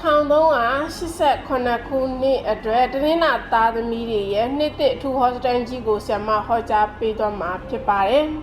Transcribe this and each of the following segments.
1389ခုနှစ်အတွက်တနင်္လာသားသမီးတွေရဲ့နှစ်တစ်အထူးဟောစတန်ကြီးကိုဆရာမဟောကြားပေးသွားမှာဖြစ်ပါတယ်။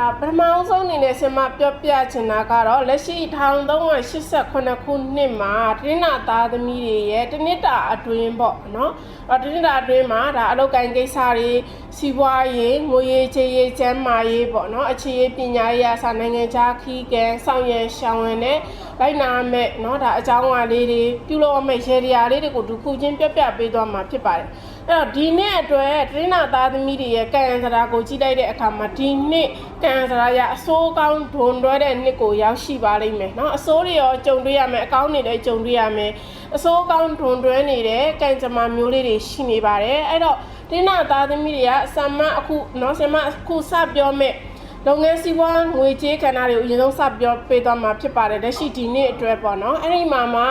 အာပထမဆုံးအနေနဲ့ဆင်မပြောပြချင်တာကတော့လက်ရှိ1388ခုနှစ်မှာတင်းနာသားသမီးတွေရဲ့တနစ်တာအတွင်းပေါ့နော်အဲတနစ်တာအတွင်းမှာဒါအလုပ်ကိုင်ကိစ္စတွေစီးပွားရေးငွေရေးချေးရေးကျန်းမာရေးပေါ့နော်အခြေရေးပညာရေးအစနိုင်ငံခြားခီးကံဆောင်ရန်ရှောင်ရန်နဲ့လိုက်နာမဲ့နော်ဒါအကြောင်းအရာလေးတွေပြုလုပ်ရမယ့်ရေဒီယာလေးတွေကိုဒီခုချင်းပြပြပေးသွားမှာဖြစ်ပါတယ်။ အဲ့တော့ဒီနှစ်အတွက်တင်းနာသားသမီးတွေရဲ့ကံစရာကိုကြည့်လိုက်တဲ့အခါမှာဒီနှစ်ကံစရာရအစိုးကောင်းဒွန်တွဲတဲ့နှစ်ကိုရောက်ရှိပါလိမ့်မယ်နော်အစိုးတွေရောကြုံတွေ့ရမယ်အကောင်းတွေလည်းကြုံတွေ့ရမယ်အစိုးကောင်းဒွန်တွဲနေတဲ့ကံကြမ္မာမျိုးလေးတွေရှိနေပါတယ်အဲ့တော့တင်းနာသားသမီးတွေကဆမအခုနော်ဆမအခုစပြောမယ်လုပ်ငန်းစီးပွားငွေကြေးကဏ္ဍတွေကိုအရင်ဆုံးစပြောပေးသွားမှာဖြစ်ပါတယ်လက်ရှိဒီနေ့အတွက်ပေါ့နော်အဲ့ဒီမှာမှာ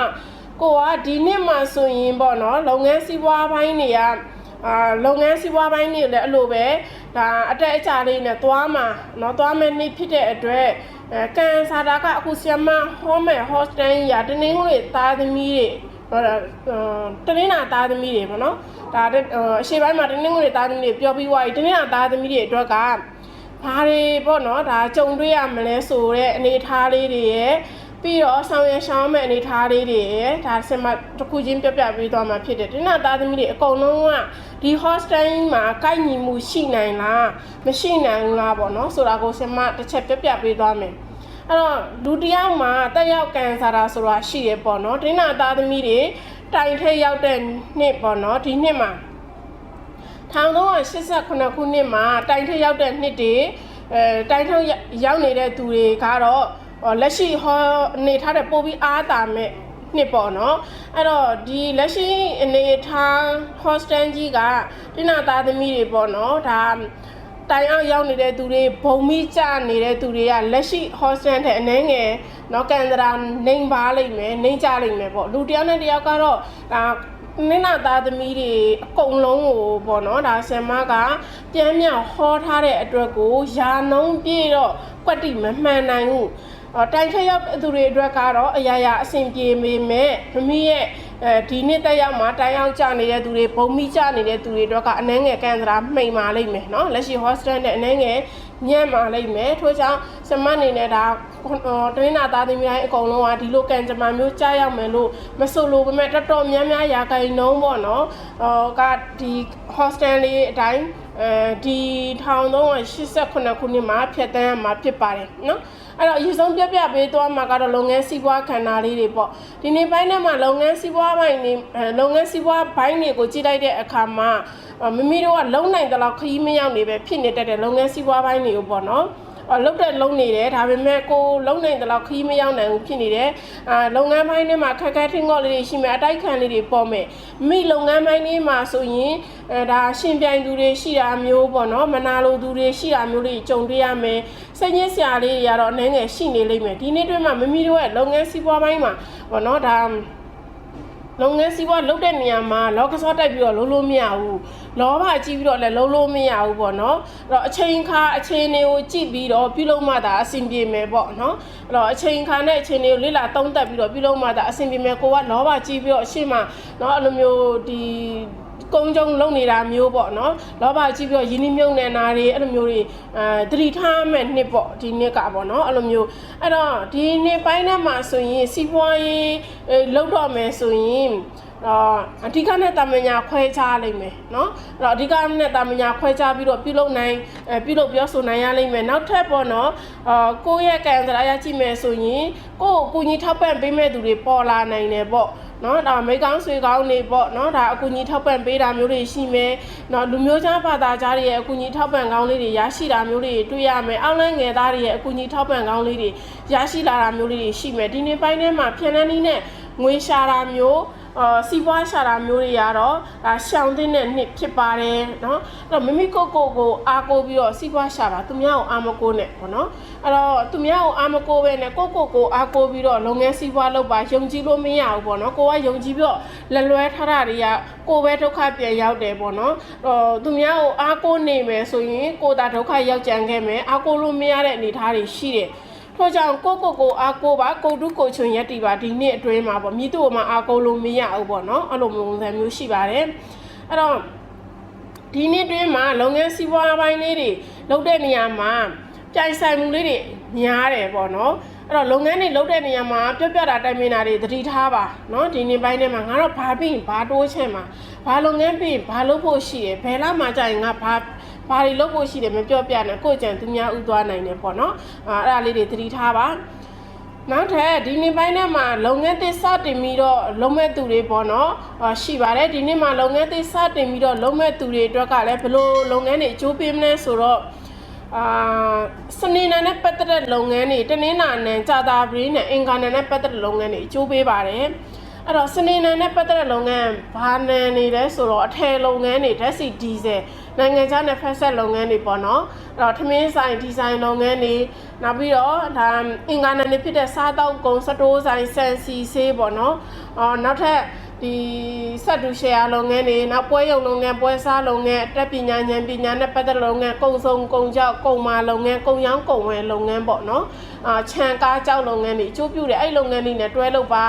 ကိုကဒီနေ့မှဆိုရင်ပေါ့နော်လုပ်ငန်းစီးပွားပိုင်းတွေကအာလုပ်ငန်းစီးပွားပိုင်းတွေလည်းအဲ့လိုပဲဒါအတက်အကျလေးနဲ့သွားမှာเนาะသွားမယ်နေ့ဖြစ်တဲ့အတွက်အဲကန်စာတာကအခုဆီယမဟောမယ်ဟောစတန်ကြီးရတနင်္ဂနွေသားသမီးတွေဟောတနင်္လာသားသမီးတွေပေါ့နော်ဒါအရှိပိုင်းမှာတနင်္ဂနွေသားသမီးတွေပြောပြီးွားပြီတနင်္လာသားသမီးတွေအတွက်ကဘာတွေပေါ့နော်ဒါကြုံတွေ့ရမလဲဆိုတဲ့အနေအထားလေးတွေရဲ့ ပြီးတော့ဆောင်ရရှောင်းမဲ့အနေအထားလေးတွေရဲ့ဒါဆင်မတစ်ခုချင်းပြပြပေးသွားမှာဖြစ်တယ်ဒီနောက်သားသမီးတွေအကုန်လုံးကဒီ hostel မှာကိုက်ညီမှုရှိနိုင်လားမရှိနိုင်ဘူးလားပေါ့နော်ဆိုတာကိုဆင်မတစ်ချက်ပြပြပေးသွားမယ်အဲ့တော့လူတယောက်မှာတက်ရောက်ကန်စားတာဆိုတာရှိရပေါ့နော်ဒီနောက်သားသမီးတွေတိုင်ထက်ရောက်တဲ့နှစ်ပေါ့နော်ဒီနှစ်မှာ1389ခုနှစ်မှာတိုင်ထက်ရောက်တဲ့နှစ်တွေအဲတိုင်ထက်ရောက်နေတဲ့သူတွေကတော့ လက်ရှိဟောနေထားတဲ့ပို့ပြီးအားတာမဲ့နှစ်ပေါ့နော်အဲ့တော့ဒီလက်ရှိအနေထား hostel ကြီးကတင်းနာသားသမီးတွေပေါ့နော်ဒါတိုင်အောင်ရောက်နေတဲ့သူတွေဘုံမိကြနေတဲ့သူတွေကလက်ရှိ hostel တဲ့အနေငယ်နော်ကန်ဒရာနေပါလိမ့်မယ်နေကြလိမ့်မယ်ပေါ့လူတယောက်နဲ့တယောက်ကတော့ဒါနင်းနာသားသမီးတွေအကုန်လုံးကိုပေါ့နော်ဒါဆင်မကပြန်ပြန်ဟောထားတဲ့အတွက်ကိုယာနှုံးပြေတော့ကွက်တိမမှန်နိုင်ဘူး တိုင်ထက်ရောက်သူတွေအတွက်ကတော့အရာရာအဆင်ပြေပေမဲ့မမီးရဲ့အဲဒီနှစ်တက်ရောက်မှာတိုင်အောင်ကြနေတဲ့သူတွေပုံမိကြနေတဲ့သူတွေအတွက်ကအနှဲငယ်ကန်စရာမှိန်ပါလိမ့်မယ်နော်လက်ရှိ hostel နဲ့အနှဲငယ်ညံ့ပါလိမ့်မယ်ထို့ကြောင့်စမတ်အနေနဲ့ဒါတင်းနာသားသမီးတိုင်းအကုန်လုံးကဒီလိုကန်ကြမာမျိုးကြားရောက်မယ်လို့မဆိုလိုပေမဲ့တော်တော်များများရာခိုင်နှုန်းပေါ့နော်ဟောကဒီ hostel လေးအတိုင်းအဲဒီ1389ခုနှစ်မှာဖြတ်တန်းမှာဖြစ်ပါတယ်နော် အဲ့တော့အရင်ဆုံးပြပြပေးသွားမှာကတော့လုပ်ငန်းစီးပွားခန္ဓာလေးတွေပေါ့ဒီနေ့ပိုင်းထဲမှာလုပ်ငန်းစီးပွားပိုင်းနေလုပ်ငန်းစီးပွားဘိုင်းတွေကိုကြည့်လိုက်တဲ့အခါမှာမမီတို့ကလုံနိုင်တဲ့လောက်ခရီးမရောက်နေပဲဖြစ်နေတတ်တဲ့လုပ်ငန်းစီးပွားပိုင်းတွေကိုပေါ့နော်လုတ်တဲ့လုံနေတယ်ဒါပေမဲ့ကိုလုံနိုင်တဲ့လောက်ခီးမရောက်နိုင်ဘူးဖြစ်နေတယ်အာလုပ်ငန်းပိုင်းထဲမှာခက်ခဲထင်းငေါ့လေးတွေရှိမယ်အတိုက်ခံလေးတွေပေါ်မယ်မိလုပ်ငန်းပိုင်းလေးမှာဆိုရင်အဲဒါရှင်ပြိုင်သူတွေရှိတာမျိုးပေါ့နော်မနာလိုသူတွေရှိတာမျိုးတွေကြုံတွေ့ရမယ် စိတ်ညစ်စရာလေးတွေကတော့အနေငယ်ရှိနေလိမ့်မယ်ဒီနေ့တွင်မှမမီတို့ရဲ့လုပ်ငန်းစီးပွားပိုင်းမှာပေါ့နော်ဒါလုပ်ငန်းစီးပွားလုပ်တဲ့နေရာမှာလောကစောတိုက်ပြီးတော့လုံးလို့မရဘူးလောဘကြီးပြီးတော့လည်းလုံးလို့မရဘူးပေါ့နော်အဲ့တော့အချိန်ခါအချိန်တွေကိုကြည့်ပြီးတော့ပြုလုပ်မှသာအဆင်ပြေမယ်ပေါ့နော်အဲ့တော့အချိန်ခါနဲ့အချိန်တွေကိုလေ့လာသုံးသပ်ပြီးတော့ပြုလုပ်မှသာအဆင်ပြေမယ်ကိုကလောဘကြီးပြီးတော့အရှိမနော်အဲ့လိုမျိုးဒီ ကုန်းကြုံလုံနေတာမျိုးပေါ့နော်လောဘကြီးပြီးတော့ယင်းနှမြုံနေတာတွေအဲ့လိုမျိုးတွေအဲတတိထားမဲ့နှစ်ပေါ့ဒီနှစ်ကပေါ့နော်အဲ့လိုမျိုးအဲ့တော့ဒီနှစ်ပိုင်းထဲမှာဆိုရင်စီးပွားရေးလောက်တော့မယ်ဆိုရင်အာအဓိကနဲ့တာမညာခွဲခြားလိမ့်မယ်เนาะအဲ့တော့အဓိကနဲ့တာမညာခွဲခြားပြီးတော့ပြုလုပ်နိုင်အဲပြုလုပ်ပြောဆိုနိုင်ရလိမ့်မယ်နောက်ထပ်ပေါ့နော်အာကိုယ့်ရဲ့ကံစရာရကြည့်မယ်ဆိုရင်ကိုယ့်ကိုကိုကြီးထောက်ပံ့ပေးမဲ့သူတွေပေါ်လာနိုင်တယ်ပေါ့ နော်ဒါမိကောင်းဆွေကောင်းနေပေါ့နော်ဒါအကူကြီးထောက်ပံ့ပေးတာမျိုးတွေရှိမယ်နော်လူမျိုးခြားဘာသာခြားတွေရဲ့အကူကြီးထောက်ပံ့ကောင်းလေးတွေရရှိတာမျိုးတွေတွေ့ရမယ်အောက်လန်းငယ်သားတွေရဲ့အကူကြီးထောက်ပံ့ကောင်းလေးတွေရရှိလာတာမျိုးလေးတွေရှိမယ်ဒီနေ့ပိုင်းထဲမှာဖြန်လန်းနည်းနဲ့ငွေရှာတာမျိုး အာစီးပွားရှာတာမျိုးတွေကတော့ဒါရှောင်တဲ့နှစ်ဖြစ်ပါတယ်เนาะအဲ့တော့မိမိကိုကိုကိုအားကိုပြီးတော့စီးပွားရှာတာသူများကိုအားမကိုနဲ့ပေါ့နော်အဲ့တော့သူများကိုအားမကိုပဲနဲ့ကိုကိုကိုအားကိုပြီးတော့လုပ်ငန်းစီးပွားလုပ်ပါယုံကြည်လို့မရဘူးပေါ့နော်ကိုကယုံကြည်ပြီးတော့လက်လွဲထားတာတွေကကိုပဲဒုက္ခပြန်ရောက်တယ်ပေါ့နော်ဟိုသူများကိုအားကိုနေမယ်ဆိုရင်ကိုသာဒုက္ခရောက်ကြံခဲ့မယ်အားကိုလို့မရတဲ့အနေအထားတွေရှိတယ် ထို့ကြောင့်ကိုကိုကိုအားကိုပါကိုတုကိုချွန်ရက်တီပါဒီနှစ်အတွင်းမှာပေါ့မြည်သူ့မှာအားကိုလို့မရဘူးပေါ့နော်အဲ့လိုမျိုးပုံစံမျိုးရှိပါတယ်အဲ့တော့ဒီနှစ်တွင်းမှာလုပ်ငန်းစီးပွားပိုင်းလေးတွေလုပ်တဲ့နေရာမှာပြိုင်ဆိုင်မှုလေးတွေများတယ်ပေါ့နော်အဲ့တော့လုပ်ငန်းတွေလုပ်တဲ့နေရာမှာပြက်ပြက်တာတိုင်ပင်တာတွေသတိထားပါเนาะဒီနေ့ပိုင်းထဲမှာငါတော့ဘာပြီးဘာတိုးချင်မှာဘာလုပ်ငန်းပြီးဘာလုပ်ဖို့ရှိရယ်ဘယ်လာမှကြာရင်ငါဘာ ဘာတွေလုပ်ဖို့ရှိတယ်မပြောပြနဲ့ကိုယ့်ကြံသူများဥသွားနိုင်တယ်ပေါ့နော်အာအဲ့ဒါလေးတွေသတိထားပါနောက်ထပ်ဒီနေ့ပိုင်းထဲမှာလုပ်ငန်းသစ်စတင်ပြီးတော့လုပ်မဲ့သူတွေပေါ့နော်အာရှိပါတယ်ဒီနေ့မှာလုပ်ငန်းသစ်စတင်ပြီးတော့လုပ်မဲ့သူတွေအတွက်ကလည်းဘယ်လိုလုပ်ငန်းတွေအကျိုးပေးမလဲဆိုတော့အာစနေနေ့နဲ့ပတ်သက်တဲ့လုပ်ငန်းတွေတနင်္လာနေ့ကြာတာပရင်းနဲ့အင်္ဂါနေ့နဲ့ပတ်သက်တဲ့လုပ်ငန်းတွေအကျိုးပေးပါတယ် အဲ့တော့စနေနေ့နဲ့ပတ်သက်တဲ့လုပ်ငန်းဘာနန်နေလဲဆိုတော့အထည်လုပ်ငန်းတွေဓာတ်ဆီဒီဇယ်နိုင်ငံခြားနဲ့ဖက်ဆက်လုပ်ငန်းတွေပေါ့နော်အဲ့တော့ထမင်းဆိုင်ဒီဇိုင်းလုပ်ငန်းတွေနောက်ပြီးတော့ဒါအင်္ဂါနေ့နေဖြစ်တဲ့စားတောက်ကုန်စတိုးဆိုင်ဆန်စီဆေးပေါ့နော်အော်နောက်ထပ်ဒီဆက်တူရှယ်ယာလုပ်ငန်းတွေနောက်ပွဲရုံလုပ်ငန်းပွဲစားလုပ်ငန်းအတက်ပညာဉာဏ်ပညာနဲ့ပတ်သက်တဲ့လုပ်ငန်းကုံစုံကုံကြောက်ကုံမာလုပ်ငန်းကုံရောင်းကုံဝယ်လုပ်ငန်းပေါ့နော် အာခြံကားကြောက်လုပ်ငန်းတွေအကျိုးပြုတယ်အဲ့လုပ်ငန်းတွေနဲ့တွဲလုပ်ပါ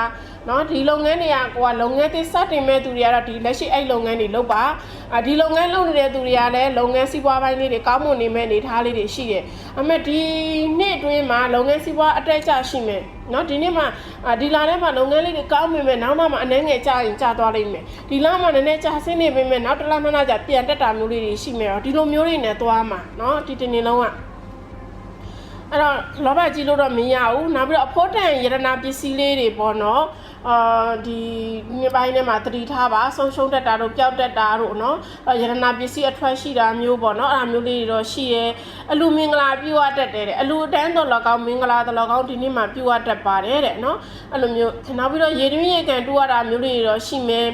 နော်ဒီလုပ်ငန်းတွေကကိုကလုပ်ငန်းတွေစတင်မဲ့သူတွေကတော့ဒီလက်ရှိအဲ့လုပ်ငန်းတွေလုပ်ပါအာဒီလုပ်ငန်းလုပ်နေတဲ့သူတွေကလည်းလုပ်ငန်းစီးပွားပိုင်းလေးတွေကောင်းမွန်နေမဲ့အနေထားလေးတွေရှိတယ်အမေဒီနှစ်အတွင်းမှာလုပ်ငန်းစီးပွားအတက်အကျရှိမယ်နော်ဒီနေ့မှာအာဒီလာထဲမှာလုပ်ငန်းလေးတွေကောင်းမြင်မဲ့နောက်မှမှအနှဲငယ်ကြာရင်ကြာသွားလိမ့်မယ်ဒီလမှာနည်းနည်းကြာဆင်းနေပေမဲ့နောက်တစ်လမှနောက်ကြာပြန်တက်တာမျိုးလေးတွေရှိမယ်တော့ဒီလိုမျိုးတွေနဲ့သွားမှာနော်ဒီတစ်နေ့လုံးက အဲ့တော့လောဘကြီးလို့တော့မရဘူးနောက်ပြီးတော့အဖို့တန်ယရနာပစ္စည်းလေးတွေပေါ့နော်အာဒီနေ့ပိုင်းထဲမှာသတိထားပါဆုံးရှုံးတတ်တာတို့ပျောက်တတ်တာတို့နော်အဲ့ယရနာပစ္စည်းအထွက်ရှိတာမျိုးပေါ့နော်အဲ့ဒါမျိုးလေးတွေတော့ရှိရဲအလူမင်္ဂလာပြုတ်တတ်တယ်တဲ့အလူအတန်းတော်လောကောင်မင်္ဂလာတော်လောကောင်ဒီနေ့မှာပြုတ်တတ်ပါတယ်တဲ့နော်အဲ့လိုမျိုးနောက်ပြီးတော့ရေတွင်းရေကန်တူရတာမျိုးလေးတွေတော့ရှိမယ်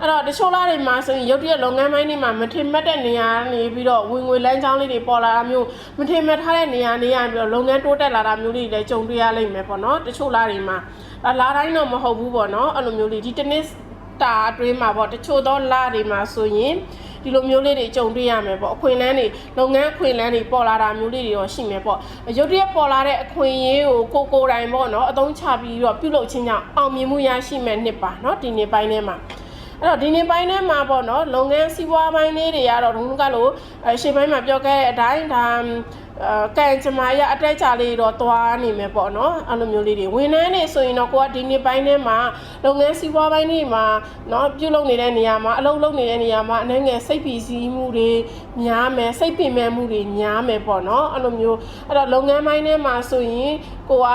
အဲ့တော့တချို့လားတွေမှာဆိုရင်ရုပ်တရက်လုပ်ငန်းပိုင်းတွေမှာမထင်မှတ်တဲ့နေရာနေပြီးတော့ဝင်ငွေလမ်းကြောင်းလေးတွေပေါ်လာတာမျိုးမထင်မှတ်ထားတဲ့နေရာနေရာပြီးတော့လုပ်ငန်းတိုးတက်လာတာမျိုးတွေလည်းကြုံတွေ့ရလိမ့်မယ်ပေါ့နော်တချို့လားတွေမှာအဲ့လာတိုင်းတော့မဟုတ်ဘူးပေါ့နော်အဲ့လိုမျိုးလေးဒီတနစ်တာအတွင်းမှာပေါ့တချို့သောလတွေမှာဆိုရင်ဒီလိုမျိုးလေးတွေကြုံတွေ့ရမယ်ပေါ့အခွင့်အလန်းတွေလုပ်ငန်းအခွင့်အလန်းတွေပေါ်လာတာမျိုးလေးတွေရောရှိမယ်ပေါ့ရုပ်တရက်ပေါ်လာတဲ့အခွင့်အရေးကိုကိုကိုယ်တိုင်ပေါ့နော်အသုံးချပြီးတော့ပြုလုပ်ခြင်းကြောင့်အောင်မြင်မှုရရှိမယ်နှစ်ပါနော်ဒီနေ့ပိုင်းထဲမှာ အဲ့တော့ဒီနေ့ပိုင်းထဲမှာပေါ့နော်လုပ်ငန်းစီးပွားပိုင်းလေးတွေကတော့တို့ကလို့ရှေ့ပိုင်းမှာပြောခဲ့တဲ့အတိုင်းဒါကံကြမ္မာရအတက်ကြလေးတော့သွားနေမယ်ပေါ့နော်အဲ့လိုမျိုးလေးတွေဝန်ထမ်းတွေဆိုရင်တော့ကိုကဒီနေ့ပိုင်းထဲမှာလုပ်ငန်းစီးပွားပိုင်းတွေမှာနော်ပြုလုပ်နေတဲ့နေရာမှာအလုပ်လုပ်နေတဲ့နေရာမှာအနှံငယ်စိတ်ပီစီးမှုတွေများမယ်စိတ်ပင်မဲ့မှုတွေများမယ်ပေါ့နော်အဲ့လိုမျိုးအဲ့တော့လုပ်ငန်းပိုင်းထဲမှာဆိုရင်ကိုက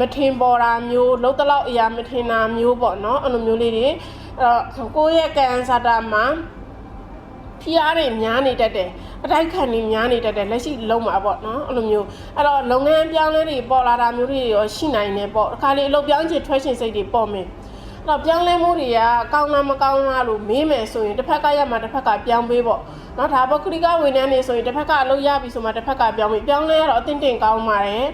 မထင်ပေါ်တာမျိုးလုံးတလောက်အရာမထင်တာမျိုးပေါ့နော်အဲ့လိုမျိုးလေးတွေ တော့ကိုယ့်ရဲ့ကံစားတာမှာဖိအားတွေများနေတတ်တယ်အတိုက်ခံတွေများနေတတ်တယ်လက်ရှိလုံးမှာပေါ့နော်အဲ့လိုမျိုးအဲ့တော့လုပ်ငန်းပြောင်းလဲတွေပေါ်လာတာမျိုးတွေရောရှိနိုင်တယ်ပေါ့အခါလေးအလုပ်ပြောင်းချင်ထွက်ချင်စိတ်တွေပေါ်မယ်အဲ့တော့ပြောင်းလဲမှုတွေကကောင်းလားမကောင်းလားလို့မေးမယ်ဆိုရင်တစ်ဖက်ကရမှာတစ်ဖက်ကပြောင်းပေးပေါ့နော်ဒါပုဂ္ဂလိကဝန်ထမ်းတွေဆိုရင်တစ်ဖက်ကအလုပ်ရပြီဆိုမှတစ်ဖက်ကပြောင်းပေးပြောင်းလဲရတော့အသင့်တင်ကောင်းပါတယ်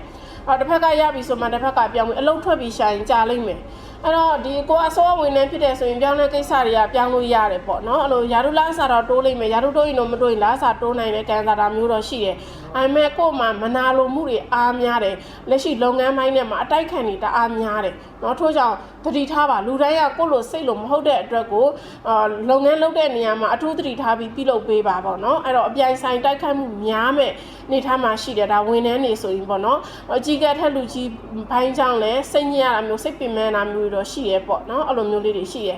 အော်တစ်ဖက်ကရပြီဆိုမှတစ်ဖက်ကပြောင်းပြီးအလုပ်ထွက်ပြီးရှာရင်ကြာလိမ့်မယ် အဲ့တော့ဒီကိုအစောဝင်နေဖြစ်တယ်ဆိုရင်ပြောင်းလဲကိစ္စတွေကပြောင်းလို့ရတယ်ပေါ့နော်အဲ့လိုယာရုလားစာတော့တိုးလိမ့်မယ်ယာရုတိုးရင်တော့မတိုးရင်လားစာတိုးနိုင်တဲ့ကန်စာတာမျိုးတော့ရှိတယ်အဲ့မဲ့ကို့မှာမနာလိုမှုတွေအားများတယ်လက်ရှိလုပ်ငန်းပိုင်းထဲမှာအတိုက်ခံတွေတအားများတယ်နော်ထို့ကြောင့်သတိထားပါလူတိုင်းကကို့လိုစိတ်လိုမဟုတ်တဲ့အတွက်ကိုအာလုပ်ငန်းလုပ်တဲ့နေရာမှာအထူးသတိထားပြီးပြုလုပ်ပေးပါပေါ့နော်အဲ့တော့အပြိုင်ဆိုင်တိုက်ခိုက်မှုများမဲ့နေထားမှာရှိတယ်ဒါဝန်ထမ်းတွေဆိုရင်ပေါ့နော်အကြီးကထက်လူကြီးဘိုင်းကြောင့်လည်းစိတ်ညစ်ရတာမျိုးစိတ်ပင်ပန်းတာမျိုးတွေတော့ရှိရဲပေါ့နော်အဲ့လိုမျိုးလေးတွေရှိရဲ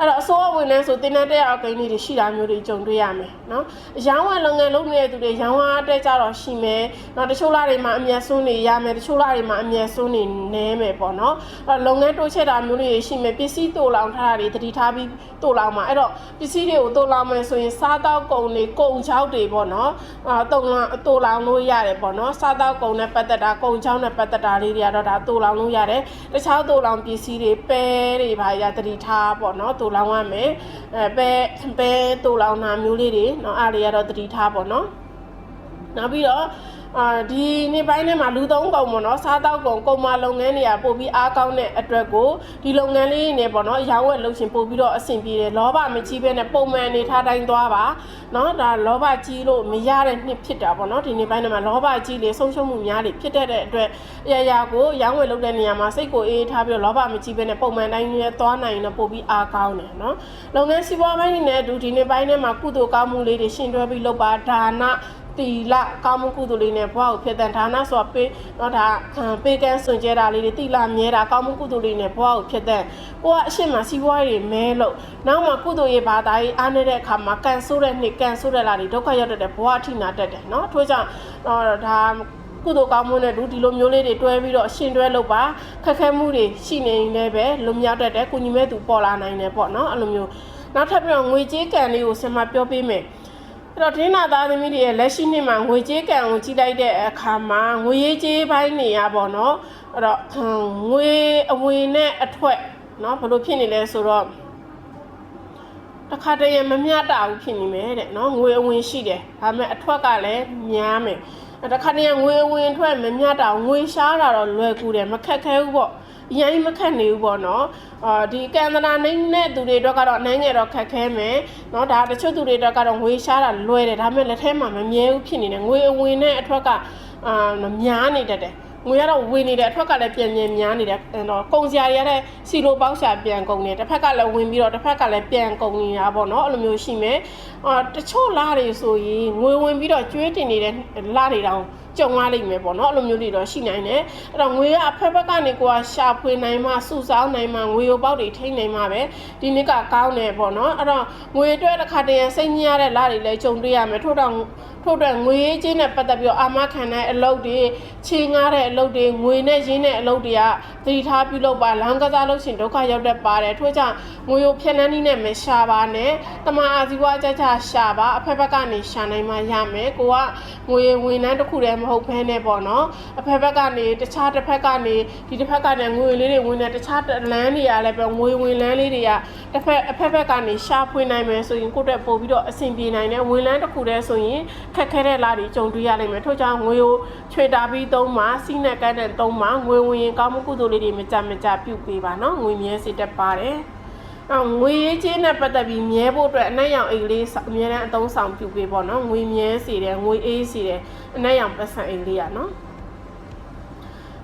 အဲ့တော့အစိုးရဝန်ထမ်းဆိုတင်တဲ့တဲ့အောက်ကိန်းလေးတွေရှိတာမျိုးတွေကြုံတွေ့ရမယ်နော်။ရောင်းဝယ်လုပ်ငန်းလုပ်နေတဲ့သူတွေရောင်းဝယ်တက်ကြတော့ရှိမယ်။နောက်တချို့လားတွေမှာအမျက်ဆုံးနေရမယ်တချို့လားတွေမှာအမျက်ဆုံးနေနဲမယ်ပေါ့နော်။အဲ့လုပ်ငန်းတိုးချဲ့တာမျိုးတွေရှိမယ်ပစ္စည်းတိုးလောင်ထားတာတွေတတိထားပြီးတိုးလောင်မှာအဲ့တော့ပစ္စည်းတွေကိုတိုးလောင်မယ်ဆိုရင်စားတောက်ကုန်တွေကုန်ချောက်တွေပေါ့နော်။အာတုံလောင်တိုးလောင်လို့ရတယ်ပေါ့နော်။စားတောက်ကုန်နဲ့ပတ်သက်တာကုန်ချောက်နဲ့ပတ်သက်တာလေးတွေကတော့ဒါတိုးလောင်လို့ရတယ်။တခြားတိုးလောင်ပစ္စည်းတွေပဲတွေပါရတတိထားပေါ့နော်။တိုးလောင်ရမယ်အဲပဲပဲတူလောင်နာမျိုးလေးတွေเนาะအားတွေကတော့သတိထားပေါ့เนาะနောက်ပြီးတော့ အာဒီနေ့ပိုင်းထဲမှာလူသုံးကုန်ပေါ့နော်စားတောက်ကုန်ကုန်မလုပ်ငန်းတွေကပို့ပြီးအားကောင်းတဲ့အတွက်ကိုဒီလုပ်ငန်းလေးတွေနဲ့ပေါ့နော်ရောင်းဝယ်လုပ်ရှင်ပို့ပြီးတော့အဆင်ပြေတယ်လောဘမကြီးပဲနဲ့ပုံမှန်အနေထားတိုင်းသွားပါနော်ဒါလောဘကြီးလို့မရတဲ့နှစ်ဖြစ်တာပေါ့နော်ဒီနေ့ပိုင်းထဲမှာလောဘကြီးလေဆုံးရှုံးမှုများတွေဖြစ်တတ်တဲ့အတွက်အရာရာကိုရောင်းဝယ်လုပ်တဲ့နေရာမှာစိတ်ကိုအေးထားပြီးတော့လောဘမကြီးပဲနဲ့ပုံမှန်တိုင်းနဲ့သွားနိုင်ရင်တော့ပို့ပြီးအားကောင်းတယ်နော်လုပ်ငန်းစီးပွားပိုင်းတွေနဲ့အတူဒီနေ့ပိုင်းထဲမှာကုသိုလ်ကောင်းမှုလေးတွေရှင်တွဲပြီးလုပ်ပါဒါန တီလကောင်းမှုကုသိုလ်လေးနဲ့ဘဝကိုဖြစ်တဲ့ဒါနဆိုတာပေးတော့ဒါပေးကန်းစွန့်ကြဲတာလေးတွေတီလမြဲတာကောင်းမှုကုသိုလ်လေးနဲ့ဘဝကိုဖြစ်တဲ့ကိုကအရှိမစီးပွားရေးမဲလို့နောက်မှကုသိုလ်ရေးဘာသာရေးအားနေတဲ့အခါမှာကန်ဆိုးတဲ့နှစ်ကန်ဆိုးတဲ့လာတွေဒုက္ခရောက်တဲ့ဘဝအထိနာတတ်တယ်เนาะထို့ကြောင့်တော့ဒါကုသိုလ်ကောင်းမှုနဲ့ဒူဒီလိုမျိုးလေးတွေတွဲပြီးတော့အရှင်တွဲလုပ်ပါခက်ခဲမှုတွေရှိနေရင်လည်းပဲလွန်မြောက်တတ်တယ်ကုညီမဲ့သူပေါ်လာနိုင်တယ်ပေါ့เนาะအဲ့လိုမျိုးနောက်ထပ်ပြီးတော့ငွေကြေးကံလေးကိုဆင်မပြောပေးမယ် အဲ့တော့ဒင်းနာသားသမီးတွေရဲ့လက်ရှိနှစ်မှာငွေကြေးကံကိုကြီးလိုက်တဲ့အခါမှာငွေရေးကြေးပိုင်းနေရပေါ့နော်အဲ့တော့ငွေအဝင်နဲ့အထွက်နော်ဘလို့ဖြစ်နေလဲဆိုတော့တခါတည်းရမမျှတဘူးဖြစ်နေမယ်တဲ့နော်ငွေအဝင်ရှိတယ်ဒါပေမဲ့အထွက်ကလည်းများမယ်တခါတည်းငွေအဝင်ထွက်မမျှတဘူးငွေရှားတာတော့လွယ်ကူတယ်မခက်ခဲဘူးပေါ့ အရင်မခက်နေဘူးပေါ့နော်အာဒီကန္တနာနိုင်တဲ့သူတွေအတွက်ကတော့နိုင်ငယ်တော့ခက်ခဲမယ်နော်ဒါတချို့သူတွေအတွက်ကတော့ငွေရှားတာလွယ်တယ်ဒါပေမဲ့လက်ထဲမှာမမြဲဘူးဖြစ်နေတယ်ငွေအဝင်နဲ့အထွက်ကအာများနေတတ်တယ်ငွေကတော့ဝင်နေတယ်အထွက်ကလည်းပြန်ပြန်များနေတယ်အဲ့တော့ကုန်စရာတွေရတဲ့စီလိုပေါက်ရှာပြန်ကုန်နေတစ်ဖက်ကလည်းဝင်ပြီးတော့တစ်ဖက်ကလည်းပြန်ကုန်နေတာပေါ့နော်အဲ့လိုမျိုးရှိမယ်အာတချို့လားတွေဆိုရင်ငွေဝင်ပြီးတော့ကျွေးတင်နေတဲ့လားတွေတောင် ကြုံရလိမ့်မယ်ပေါ့နော်အဲ့လိုမျိုးတွေတော့ရှိနိုင်တယ်အဲ့တော့ငွေကအဖက်ဖက်ကနေကိုကရှာဖွေနိုင်မှစုဆောင်းနိုင်မှငွေကိုပေါက်တွေထိန်းနိုင်မှပဲဒီနှစ်ကကောင်းတယ်ပေါ့နော်အဲ့တော့ငွေအတွက်တစ်ခါတည်းစိတ်ညစ်ရတဲ့လားတွေလည်းကြုံတွေ့ရမယ်ထို့တော့ထို့အတွက်ငွေရေးချင်းနဲ့ပတ်သက်ပြီးတော့အာမခံတဲ့အလုပ်တွေချေငားတဲ့အလုပ်တွေငွေနဲ့ရင်းတဲ့အလုပ်တွေကသတိထားပြုလုပ်ပါလောင်းကစားလို့ရှင်ဒုက္ခရောက်တတ်ပါတယ်ထို့ကြောင့်ငွေကိုဖြတ်နှန်းနည်းနဲ့မရှာပါနဲ့တမန်အာဇီဝကြကြရှာပါအဖက်ဖက်ကနေရှာနိုင်မှရမယ်ကိုကငွေဝင်နှန်းတစ်ခုတည်းမဟုတ်ဘဲနဲ့ပေါ့နော်အဖက်ဖက်ကနေတခြားတစ်ဖက်ကနေဒီတစ်ဖက်ကနေငွေလေးတွေဝင်နေတခြားလမ်းတွေကလည်းပဲငွေဝင်လမ်းလေးတွေကတစ်ဖက်အဖက်ဖက်ကနေရှာဖွေနိုင်မယ်ဆိုရင်ကိုယ့်တက်ပို့ပြီးတော့အဆင်ပြေနိုင်တယ်ဝင်လမ်းတစ်ခုတည်းဆိုရင်ခက်ခဲတဲ့လားတွေကြုံတွေ့ရလိမ့်မယ်ထို့ကြောင့်ငွေကိုချွေတာပြီးသုံးမှာစီးနဲ့ကန်းနဲ့သုံးမှာငွေဝင်ရင်ကောင်းမှုကုသိုလ်လေးတွေမကြမကြပြုတ်ပေးပါနော်ငွေမြဲစေတတ်ပါတယ် အောင်ငွေရေးချင်းနဲ့ပတ်သက်ပြီးမြဲဖို့အတွက်အနက်ရောင်အိတ်လေးအများနဲ့အသုံးဆောင်ပြုပေးပေါ့နော်ငွေမြဲစီတယ်ငွေအေးစီတယ်အနက်ရောင်ပတ်စံအိတ်လေးอ่ะနော်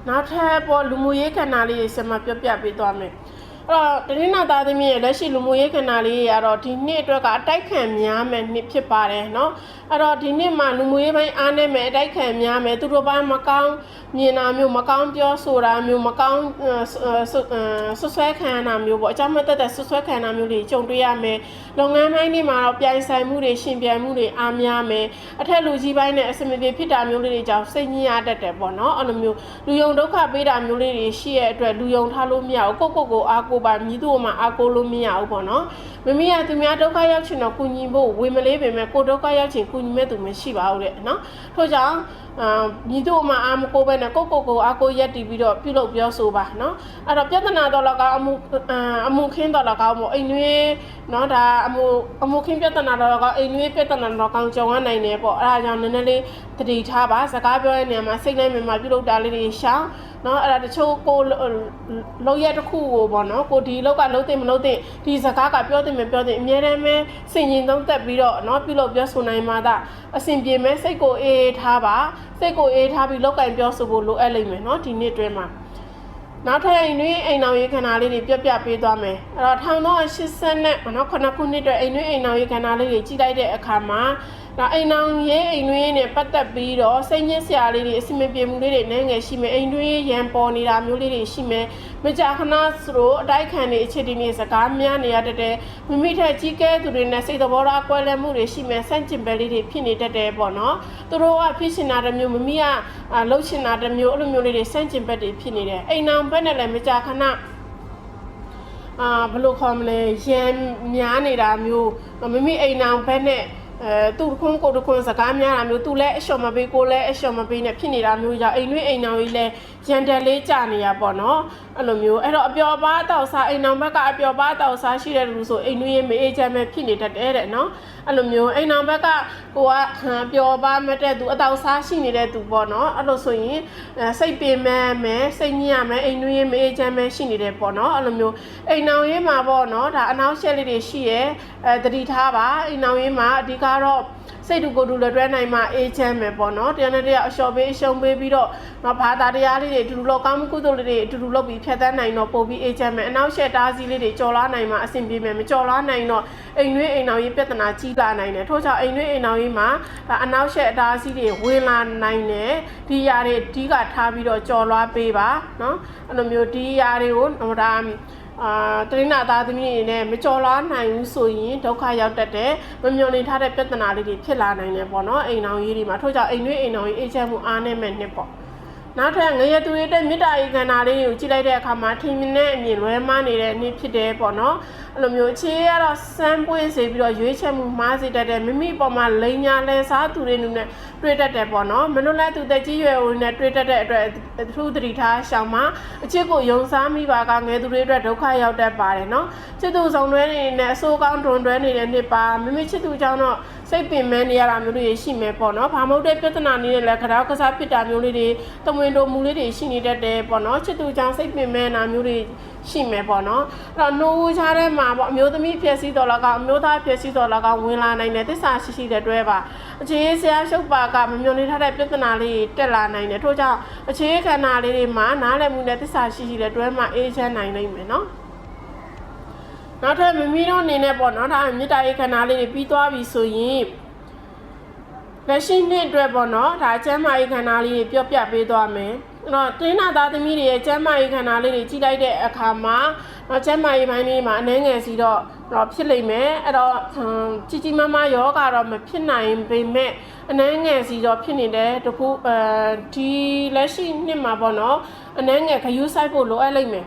နောက်ထပ်ပေါ်လူမှုရေးခန္ဓာလေးဆက်မပြောပြပေးသွားမယ်အဲ့ တော့တနင်္လာသားသမီးရဲ့လက်ရှိလူမှုရေးခန္ဓာလေးတွေကတော့ဒီနှစ်အတွက်ကအတိုက်ခံများမယ်နှစ်ဖြစ်ပါတယ်เนาะအဲ့တော့ဒီနှစ်မှာလူမှုရေးပိုင်းအားနေမယ်အတိုက်ခံများမယ်သူတို့ပိုင်းမကောင်းမြင်တာမျိုးမကောင်းပြောဆိုတာမျိုးမကောင်းဆွဆွဲခံရတာမျိုးပေါ့အကြောင်းမသက်သက်ဆွဆွဲခံရတာမျိုးတွေကြုံတွေ့ရမယ်လုပ်ငန်းပိုင်းတွေမှာတော့ပြိုင်ဆိုင်မှုတွေရှင်ပြိုင်မှုတွေအားများမယ်အထက်လူကြီးပိုင်းနဲ့အစမပြေဖြစ်တာမျိုးလေးတွေကြောင့်စိတ်ညစ်ရတတ်တယ်ပေါ့နော်အဲ့လိုမျိုးလူယုံဒုက္ခပေးတာမျိုးလေးတွေရှိရဲ့အတွက်လူယုံထားလို့မရဘူးကိုကိုကိုအားကို ိုပါမြည်သူ့မှာအားကိုလို့မရဘူးပေါ့နော်မမီးကသူများဒုက္ခရောက်ချင်တော့ကုညီဖို့ဝေမလေးပင်မဲ့ကိုဒုက္ခရောက်ချင်ကုညီမဲ့သူမရှိပါဘူးတဲ့နော်ထို့ကြောင့် အာမြည်သူ့မှာအာမကိုပဲနဲ့ကိုကိုကိုအားကိုရက်တီးပြီးတော့ပြုလုပ်ပြောဆိုပါနော်အဲ့တော့ပြဿနာတော့လကောက်အမှုအမှုခင်းတော့လကောက်မို့အိမ်နွေးနော်ဒါအမှုအမှုခင်းပြဿနာတော့လကောက်အိမ်နွေးပြဿနာတော့ကောင်းကြုံရနိုင်တယ်ပေါ့အဲ့ဒါကြောင့်နည်းနည်းလေးတတိထားပါစကားပြောတဲ့နေရာမှာစိတ်နဲ့မြင်မှပြုလုပ်တာလေးတွေရှောင်းနော်အဲ့ဒါတချို့ကိုလောက်ရက်တစ်ခုကိုပေါ့နော်ကိုဒီလောက်ကလုံးသိမလို့သိဒီစကားကပြောသိမပြောသိအများတမ်းပဲစင်ရင်သုံးသက်ပြီးတော့နော်ပြုလုပ်ပြောဆိုနိုင်မှသာအဆင်ပြေမဲ့စိတ်ကိုအေးထားပါစိတ်ကိုအေးထားပြီးလောက်ကင်ပြောဆိုဖို့လိုအပ်လိမ့်မယ်နော်ဒီနေ့တွဲမှာနောက်ထပ်အိမ်တွင်းအိမ်တော်ရေးခန္ဓာလေးတွေပြပြပေးသွားမယ်အဲ့တော့1980နဲ့နော်ခုနှစ်ခုနှစ်အတွက်အိမ်တွင်းအိမ်တော်ရေးခန္ဓာလေးတွေကြီးလိုက်တဲ့အခါမှာ ဒါအိမ်နောင်ရေးအိမ်တွင်းနဲ့ပတ်သက်ပြီးတော့စိတ်ညစ်စရာလေးတွေအစီမပြေမှုလေးတွေနိုင်ငယ်ရှိမယ်အိမ်တွင်းရန်ပေါ်နေတာမျိုးလေးတွေရှိမယ်မကြာခဏဆိုတော့အတိုက်ခံတွေအခြေအနေတွေစကားများနေရတဲ့တဲ့မိမိထက်ကြီးကဲသူတွေနဲ့စိတ်သဘောထားကွဲလွဲမှုတွေရှိမယ်စန့်ကျင်ဘက်လေးတွေဖြစ်နေတတ်တယ်ပေါ့နော်သူတို့ကဖြစ်ရှင်တာတစ်မျိုးမမိကလှုပ်ရှင်တာတစ်မျိုးအဲ့လိုမျိုးလေးတွေစန့်ကျင်ဘက်တွေဖြစ်နေတယ်အိမ်နောင်ဘက်နဲ့လည်းမကြာခဏအာဘယ်လိုခေါ်မလဲရန်များနေတာမျိုးမမိအိမ်နောင်ဘက်နဲ့ အဲသူတခွန်းကိုတခွန်းစကားများတာမျိုးသူလည်းအလျှော်မပေးကိုလည်းအလျှော်မပေးနဲ့ဖြစ်နေတာမျိုးကြောင့်အိမ်တွင်းအိမ်နောင်ကြီးလည်း ရန်တယ်လေးကြာနေရပေါ့နော်အဲ့လိုမျိုးအဲ့တော့အပျော်ပါအတောက်စားအိမ်အောင်ဘက်ကအပျော်ပါအတောက်စားရှိတဲ့လူဆိုအိမ်နွေးရေးမအေးချမ်းပဲဖြစ်နေတတ်တယ်တဲ့နော်အဲ့လိုမျိုးအိမ်အောင်ဘက်ကကိုကပျော်ပါမတဲ့သူအတောက်စားရှိနေတဲ့သူပေါ့နော်အဲ့လိုဆိုရင်စိတ်ပင်မဲ့မယ်စိတ်ညစ်ရမယ်အိမ်နွေးရေးမအေးချမ်းပဲရှိနေတယ်ပေါ့နော်အဲ့လိုမျိုးအိမ်အောင်ရေးမှာပေါ့နော်ဒါအနောက်ရှက်လေးတွေရှိရဲအဲတတိထားပါအိမ်အောင်ရေးမှာအဓိကတော့ စိတ်တူကိုယ်တူလက်တွဲနိုင်မှအေးချမ်းမယ်ပေါ့နော်တရားနဲ့တရားအလျှော်ပေးအရှုံးပေးပြီးတော့နော်ဘာသာတရားလေးတွေအတူတူလောက်ကောင်းမှုကုသိုလ်လေးတွေအတူတူလုပ်ပြီးဖြတ်သန်းနိုင်တော့ပို့ပြီးအေးချမ်းမယ်အနောက်ရှက်တားစီးလေးတွေကြော်လာနိုင်မှအဆင်ပြေမယ်မကြော်လာနိုင်တော့အိမ်နှွေးအိမ်အောင်ရေးပြဿနာကြီးလာနိုင်တယ်ထို့ကြောင့်အိမ်နှွေးအိမ်အောင်ရေးမှာဒါအနောက်ရှက်အတားစီးတွေဝင်လာနိုင်တယ်ဒီຢာတွေအဓိကထားပြီးတော့ကြော်လွားပေးပါနော်အဲ့လိုမျိုးဒီຢာတွေကိုဟိုဒါ အာတရိနာသားသမီးတွေနဲ့မကြော်လားနိုင်ဘူးဆိုရင်ဒုက္ခရောက်တတ်တယ်မမျောနေထားတဲ့ပြဿနာလေးတွေဖြစ်လာနိုင်တယ်ပေါ့နော်အိမ်အောင်ရေးတွေမှာထို့ကြောင့်အိမ်တွင်းအိမ်အောင်ရေးအေးချမ်းမှုအားနည်းမဲ့နှစ်ပေါ့ နောက်ထပ်ငရတူရတဲ့မေတ္တာဧကန္နာလေးကိုကြည့်လိုက်တဲ့အခါမှာထင်မြင်တဲ့အမြင်လွဲမှားနေတဲ့နေ့ဖြစ်တယ်ပေါ့နော်အဲ့လိုမျိုးအခြေကတော့စမ်းပွင့်စေပြီးတော့ရွေးချယ်မှုမှားစေတတ်တယ်မိမိပေါ်မှာလိန်ညာလဲစားသူတွေနုနဲ့တွေ့တတ်တယ်ပေါ့နော်မနှုတ်လဲသူတက်ကြီးရွယ်ဦးနဲ့တွေ့တတ်တဲ့အတွက်အထူးသတိထားရှောင်မှာအချစ်ကိုယုံစားမိပါကငယ်သူတွေအတွက်ဒုက္ခရောက်တတ်ပါတယ်နော်ချစ်သူဆောင်တွဲနေနဲ့အဆိုးကောင်းတွန်တွဲနေတဲ့နှစ်ပါမိမိချစ်သူကြောင့်တော့ စိတ်ပင်ပန်းနေရတာမျိုးတွေရှိမယ်ပေါ့နော်။ဘာမဟုတ်တဲ့ပြဿနာနည်းနဲ့လည်းခရောက်ကစားဖြစ်တာမျိုးလေးတွေတမွင်တော်မူလေးတွေရှိနေတတ်တယ်ပေါ့နော်။ချစ်သူကြောင့်စိတ်ပင်ပန်းတာမျိုးတွေရှိမယ်ပေါ့နော်။အဲ့တော့နိုးဝချားထဲမှာပေါ့အမျိုးသမီးဖြစ်စီတော်လကောင်အမျိုးသားဖြစ်စီတော်လကောင်ဝင်လာနိုင်တဲ့သစ္စာရှိရှိတဲ့တွဲပါ။အခြေဆရာရှုပ်ပါကမမျောနေထားတဲ့ပြဿနာလေးတက်လာနိုင်တယ်။ထို့ကြောင့်အခြေခန္ဓာလေးတွေမှာနားလည်မှုနဲ့သစ္စာရှိရှိတဲ့တွဲမှာအေးချမ်းနိုင်နိုင်မယ်နော်။ နောက်ထပ်မမီတို့အနေနဲ့ပေါ့နော်ဒါမေတ္တာရေးခန္ဓာလေးတွေပြီးသွားပြီဆိုရင်လက်ရှိနှစ်အတွက်ပေါ့နော်ဒါကျမ်းမာရေးခန္ဓာလေးတွေပြောပြပေးသွားမယ်အဲ့တော့တင်းနာသားသမီးတွေရဲ့ကျမ်းမာရေးခန္ဓာလေးတွေကြီးလိုက်တဲ့အခါမှာတော့ကျမ်းမာရေးပိုင်းလေးမှာအနှဲငယ်စီတော့တော့ဖြစ်လိမ့်မယ်အဲ့တော့ကြီးကြီးမားမားယောဂတော့မဖြစ်နိုင်ပေမဲ့အနှဲငယ်စီတော့ဖြစ်နေတယ်တခုအဲဒီလက်ရှိနှစ်မှာပေါ့နော်အနှဲငယ်ခယူးဆိုင်ဖို့လိုအပ်လိမ့်မယ်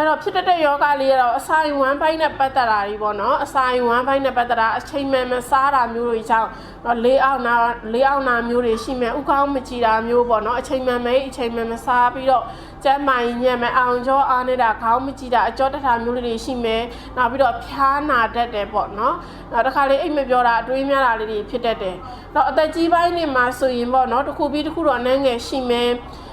အဲ့တော့ဖြစ်တတ်တဲ့ယောဂလေးကတော့အဆိုင်ဝမ်းပိုင်းနဲ့ပတ်သက်တာကြီးပေါ့နော်အဆိုင်ဝမ်းပိုင်းနဲ့ပတ်သက်တာအချိန်မှန်မစားတာမျိုးတွေကြောင့်တော့လေးအောင်နာလေးအောင်နာမျိုးတွေရှိမယ်ဥကောင်းမကြည်တာမျိုးပေါ့နော်အချိန်မှန်မဲအချိန်မှန်မစားပြီးတော့ကျမ်းမာရင်ညံ့မယ်အောင်ကြောအားနေတာခေါင်းမကြည်တာအကြောတထာမျိုးလေးတွေရှိမယ်နောက်ပြီးတော့ဖျားနာတတ်တယ်ပေါ့နော်နောက်တစ်ခါလေးအိတ်မပြောတာအတွေးများတာလေးတွေဖြစ်တတ်တယ်တော့အသက်ကြီးပိုင်းတွေမှာဆိုရင်ပေါ့နော်တစ်ခုပြီးတစ်ခုတော့အနှဲငယ်ရှိမယ်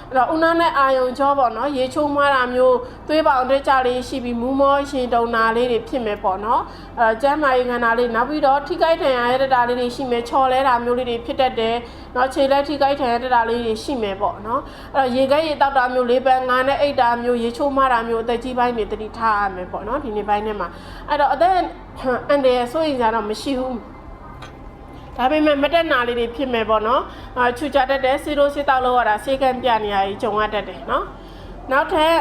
အဲ့တော့ဦးနာနဲ့အာယုံကြောပေါ့နော်ရေချိုးမွားတာမျိုးသွေးပေါင်တက်ကြလေးရှိပြီးမူးမောရှင်တုံနာလေးတွေဖြစ်မယ်ပေါ့နော်အဲကျမ်းမာရေးခန္ဓာလေးနောက်ပြီးတော့ထိခိုက်ထန်ရတဲ့တာလေးတွေရှိမယ်ချော်လဲတာမျိုးလေးတွေဖြစ်တတ်တယ်နော်ခြေလက်ထိခိုက်ထန်ရတဲ့တာလေးတွေရှိမယ်ပေါ့နော်အဲ့တော့ရေခဲရေတောက်တာမျိုးလေးပန်းငါနဲ့အိတ်တာမျိုးရေချိုးမွားတာမျိုးအသက်ကြီးပိုင်းတွေတတိထားရမယ်ပေါ့နော်ဒီနေ့ပိုင်းထဲမှာအဲ့တော့အသက်အန်တယ်ဆိုရင်ကြတော့မရှိဘူး ဒါပေမဲ့မတက်နာလေးတွေဖြစ်မယ်ပေါ့နော်။အာချူချတတ်တဲ့စီရိုစီတောက်လို့ရတာစေကံပြနေရကြီးဂျုံရတတ်တယ်နော်။နောက်ထပ်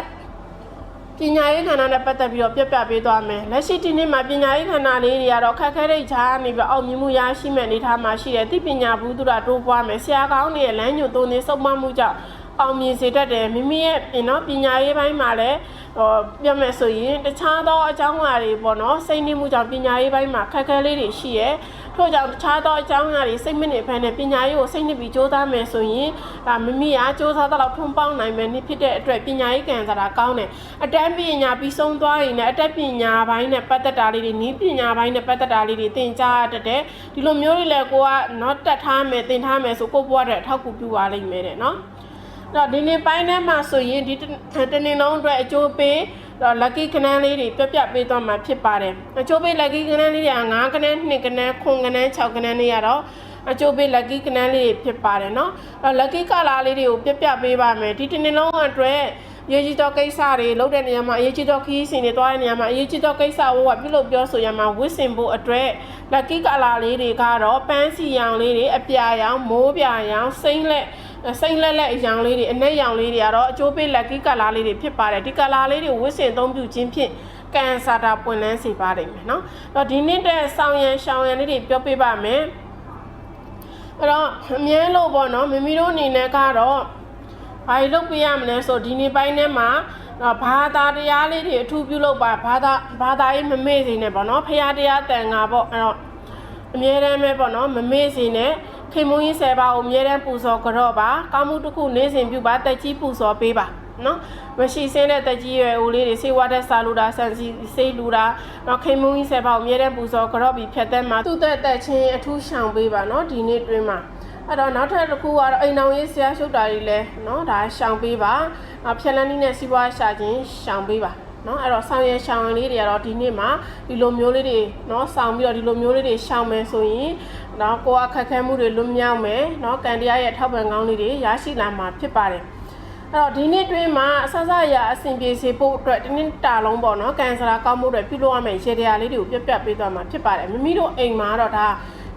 ပညာရေးခန္ဓာနဲ့ပတ်သက်ပြီးတော့ပြပြပေးသွားမယ်။လက်ရှိဒီနေ့မှာပညာရေးခန္ဓာလေးတွေကတော့ခက်ခဲတဲ့ခြားနေပြီးအောင်မြင်မှုရရှိမဲ့အနေထားမှာရှိတယ်။သိပညာဘူးသူရာတိုးပွားမယ်။ဆရာကောင်းတွေရဲ့လမ်းညွှန်သွင်းနေစုံမမှုကြောင့်အောင်မြင်စေတတ်တယ်မိမိရဲ့နော်ပညာရေးပိုင်းမှာလည်းဟောပြမယ်ဆိုရင်တခြားသောအကြောင်းအရာတွေပေါ့နော်စိတ်နှိမှုကြောင့်ပညာရေးပိုင်းမှာခက်ခဲလေးတွေရှိရဲ ထို့ကြောင့်တခြားသောအကြောင်းအရာတွေစိတ်မနစ်ဖန်နဲ့ပညာရေးကိုစိတ်နှစ်ပြီးစူးစမ်းမယ်ဆိုရင်ဒါမိမိကစူးစမ်းတော့ထုံပေါင်းနိုင်မယ်နေ့ဖြစ်တဲ့အတွက်ပညာရေးကံစားတာကောင်းတယ်အတန်းပညာပြီးဆုံးသွားရင်လည်းအတက်ပညာပိုင်းနဲ့ပတ်သက်တာလေးတွေနီးပညာပိုင်းနဲ့ပတ်သက်တာလေးတွေသင်ကြားတတ်တယ်ဒီလိုမျိုးတွေလည်းကိုကတော့တက်ထားမယ်သင်ထားမယ်ဆိုကိုယ့်ဘဝအတွက်အထောက်အကူပြုပါလိမ့်မယ်တဲ့နော်တော့ဒီနေ့ပိုင်းထဲမှာဆိုရင်ဒီတနေ့လုံးအတွက်အကျိုးပေး တော့ lucky ကနန်းလေးတွေပြပြပေးသွားမှာဖြစ်ပါတယ်အကျိုးပေး lucky ကနန်းလေးတွေက9ကနန်း2ကနန်း9ကနန်း6ကနန်းလေးရတော့အကျိုးပေး lucky ကနန်းလေးတွေဖြစ်ပါတယ်เนาะအဲ lucky ကလာလေးတွေကိုပြပြပေးပါမယ်ဒီတနေ့လုံးအတွက်ရေးကြီးသောကိစ္စတွေလုပ်တဲ့နေရာမှာအရေးကြီးသောခီးစဉ်တွေတွားတဲ့နေရာမှာအရေးကြီးသောကိစ္စဝတ်ပြုလုပ်ပြောဆိုရမှာဝစ်စင်ဖို့အတွက် lucky ကလာလေးတွေကတော့ပန်းစီရောင်လေးတွေအပြာရောင်မိုးပြာရောင်စိမ့်လက် စိမ့်လက်လက်အယောင်လေးတွေအနက်ရောင်လေးတွေကတော့အချိုးပေးလက်ကီကလာလေးတွေဖြစ်ပါတယ်ဒီကလာလေးတွေဝစ်စင်သုံးပြုခြင်းဖြင့်ကန်ဆာတာပွင့်လန်းစေပါတယ်မယ်နော်အဲ့တော့ဒီနေ့တဲ့ဆောင်ရန်ရှောင်ရန်လေးတွေပြောပြပါမယ်အဲ့တော့အမြဲလို့ပေါ့နော်မိမိတို့အနေနဲ့ကတော့ဘာလုပ်ပြရမလဲဆိုဒီနေ့ပိုင်းထဲမှာဘာသာတရားလေးတွေအထူးပြုလုပ်ပါဘာသာဘာသာရေးမမေ့စေနဲ့ပေါ့နော်ဖရာတရားတန်ခါပေါ့အဲ့တော့အမြဲတမ်းပဲပေါ့နော်မမေ့စေနဲ့ ခ ခင်မုန်းကြီးဆယ်ပါကိုအမြဲတမ်းပူဇော်ကြော့ပါကောင်းမှုတစ်ခုနေ့စဉ်ပြုပါတက်ကြီးပူဇော်ပေးပါနော်မရှိစင်းတဲ့တက်ကြီးရွယ်ဦးလေးတွေစေဝါတဲ့စာလူတာဆန်စီစေးလူတာနော်ခင်မုန်းကြီးဆယ်ပါကိုအမြဲတမ်းပူဇော်ကြော့ပြီးဖြတ်တန်းမှာသူ့သက်တက်ချင်းအထူးရှောင်ပေးပါနော်ဒီနေ့တွင်းမှာအဲ့တော့နောက်ထပ်တစ်ခုကတော့အိမ်တော်ရေးဆရာရှုပ်တာတွေလဲเนาะဒါရှောင်ပေးပါနောက်ဖြက်လန်းနည်းနဲ့စီးပွားရှာခြင်းရှောင်ပေးပါเนาะအဲ့တော့ဆောင်ရရှောင်ရလေးတွေကတော့ဒီနေ့မှာဒီလိုမျိုးလေးတွေเนาะဆောင်ပြီးတော့ဒီလိုမျိုးလေးတွေရှောင်မယ်ဆိုရင် နော်ကိုကခက်ခဲမှုတွေလွတ်မြောက်မယ်နော်ကန်တရားရဲ့ထောက်ပံ့ကောင်းလေးတွေရရှိလာမှာဖြစ်ပါတယ်အဲ့တော့ဒီနေ့တွင်းမှာအဆဆရအစဉ်ပြေစေဖို့အတွက်တနင်္တာလုံးပေါ့နော်ကန်ဆရာကောက်မှုတွေပြုလုပ်ရမယ်ရေတရားလေးတွေကိုပြပြပေးသွားမှာဖြစ်ပါတယ်မိမိတို့အိမ်မှာတော့ဒါ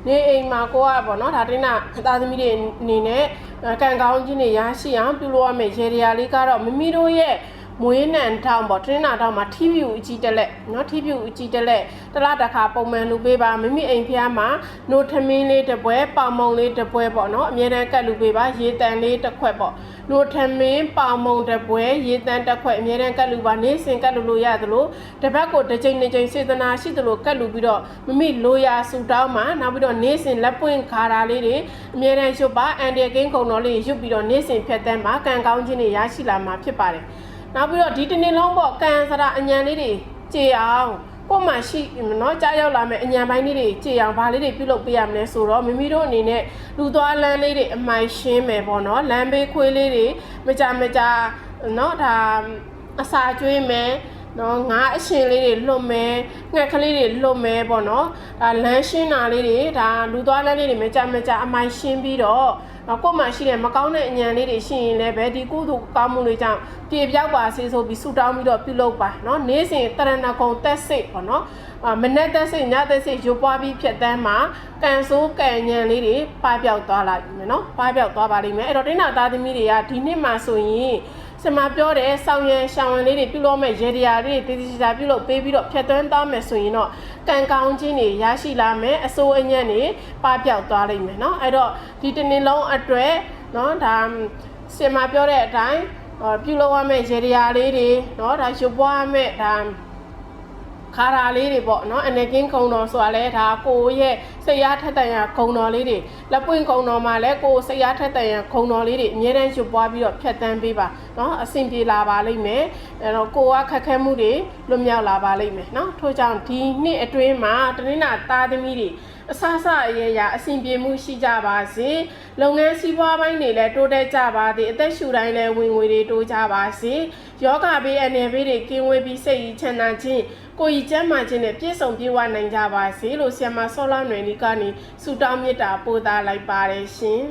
နေအိမ်မှာကိုကပေါ့နော်ဒါတင်းနာသားသမီးတွေအနေနဲ့ကံကောင်းခြင်းတွေရရှိအောင်ပြုလုပ်ရမယ်ရေတရားလေးကတော့မိမိတို့ရဲ့ မွေးနံထောင်ပေါ့ထင်းနာထောင်မှာထီပြူအကြီးတက်လက်နော်ထီပြူအကြီးတက်လက်တလားတစ်ခါပုံမှန်လူပေးပါမိမိအိမ်ဖျားမှာနိုထမင်းလေးတစ်ပွဲပေါင်မုံလေးတစ်ပွဲပေါ့နော်အမြဲတမ်းကတ်လူပေးပါရေတန်လေးတစ်ခွက်ပေါ့နိုထမင်းပေါင်မုံတစ်ပွဲရေတန်တစ်ခွက်အမြဲတမ်းကတ်လူပါနေ့စဉ်ကတ်လူလို့ရသလိုတပတ်ကိုတစ်ချိန်နှစ်ချိန်စေတနာရှိသလိုကတ်လူပြီးတော့မိမိလိုရာဆူတောင်းမှာနောက်ပြီးတော့နေ့စဉ်လက်ပွင့်ခါတာလေးတွေအမြဲတမ်းရွတ်ပါအန်ဒီကင်းခုံတော်လေးရွတ်ပြီးတော့နေ့စဉ်ဖြတ်တန်းမှာကံကောင်းခြင်းတွေရရှိလာမှာဖြစ်ပါတယ်။ နောက်ပြီးတော့ဒီတနေ့လုံးပေါ့ကံစရာအညံလေးတွေကြေအောင်ကိုယ်မှရှိနော်ကြားရောက်လာမဲ့အညံပိုင်းလေးတွေကြေအောင်ဗာလေးတွေပြုလုပ်ပေးရမလဲဆိုတော့မိမိတို့အနေနဲ့လူသွားလမ်းလေးတွေအမိုင်ရှင်းမယ်ပေါ့နော်လမ်းဘေးခွေးလေးတွေမကြမကြနော်ဒါအစာကျွေးမယ်နော်ငါအရှင်လေးတွေလွတ်မယ်ငှက်ကလေးတွေလွတ်မယ်ပေါ့နော်ဒါလမ်းရှင်းတာလေးတွေဒါလူသွားလမ်းလေးတွေမကြမကြအမိုင်ရှင်းပြီးတော့ နော်ကို့မှာရှိတဲ့မကောင်းတဲ့အညံလေးတွေရှိရင်လည်းပဲဒီကုသိုလ်ကောင်းမှုတွေကြောင့်ပြေပြောက်ပါစေဆိုပြီးဆူတောင်းပြီးတော့ပြုလုပ်ပါနော်နေ့စဉ်တရဏဂုံတက်စိတ်ပေါ့နော်အာမနေ့တက်စိတ်ညတက်စိတ်ရုပ်ပွားပြီးဖြတ်တန်းမှာကံဆိုးကံညံလေးတွေပပျောက်သွားလိုက်မယ်နော်ပပျောက်သွားပါလိမ့်မယ်အဲ့တော့တင်းနာသားသမီးတွေကဒီနှစ်မှာဆိုရင် စမပြောတဲ့ဆောင်းရံရှောင်းရံလေးတွေပြုလုပ်မဲ့ရေဒီယာလေးတွေတည်တည်ချာပြုလုပ်ပေးပြီးတော့ဖြတ်သွန်းသွားမယ်ဆိုရင်တော့ကံကောင်းခြင်းတွေရရှိလာမယ်အစိုးအညံ့တွေပပျောက်သွားလိမ့်မယ်เนาะအဲ့တော့ဒီတစ်နေ့လုံးအတွက်เนาะဒါစမပြောတဲ့အတိုင်းအော်ပြုလုပ်ရမယ့်ရေဒီယာလေးတွေเนาะဒါရုပ်ပွားရမယ့်ဒါ ခါရာလေးတွေပေါ့နော်အနေကင်းကုံတော်ဆိုတာလဲဒါကိုရဲ့စိတ်ရထက်တန်ရခုံတော်လေးတွေလက်ပွင့်ခုံတော်မှာလဲကိုစိတ်ရထက်တန်ရခုံတော်လေးတွေအမြဲတမ်းရွပွားပြီးတော့ဖြတ်တန်းပေးပါနော်အဆင်ပြေလာပါလိမ့်မယ်အဲတော့ကိုကခက်ခဲမှုတွေလွတ်မြောက်လာပါလိမ့်မယ်နော်ထို့ကြောင့်ဒီနှစ်အတွင်းမှာတနင်္လာသားသမီးတွေအဆအဆအရရအဆင်ပြေမှုရှိကြပါစေလုပ်ငန်းစီးပွားပိုင်းတွေလည်းတိုးတက်ကြပါသည်အသက်ရှူတိုင်းလည်းဝင်ငွေတွေတိုးကြပါစေယောဂဘေးအနေဘေးတွေကင်းဝေးပြီးစိတ်ချမ်းသာခြင်း ကိုယ်ကြီးကျမ်းမာခြင်းနဲ့ပြည့်စုံပြည့်ဝနိုင်ကြပါစေလို့ဆီယမဆောလာနွယ်နီကနေဆုတောင်းမေတ္တာပို့သလိုက်ပါတယ်ရှင်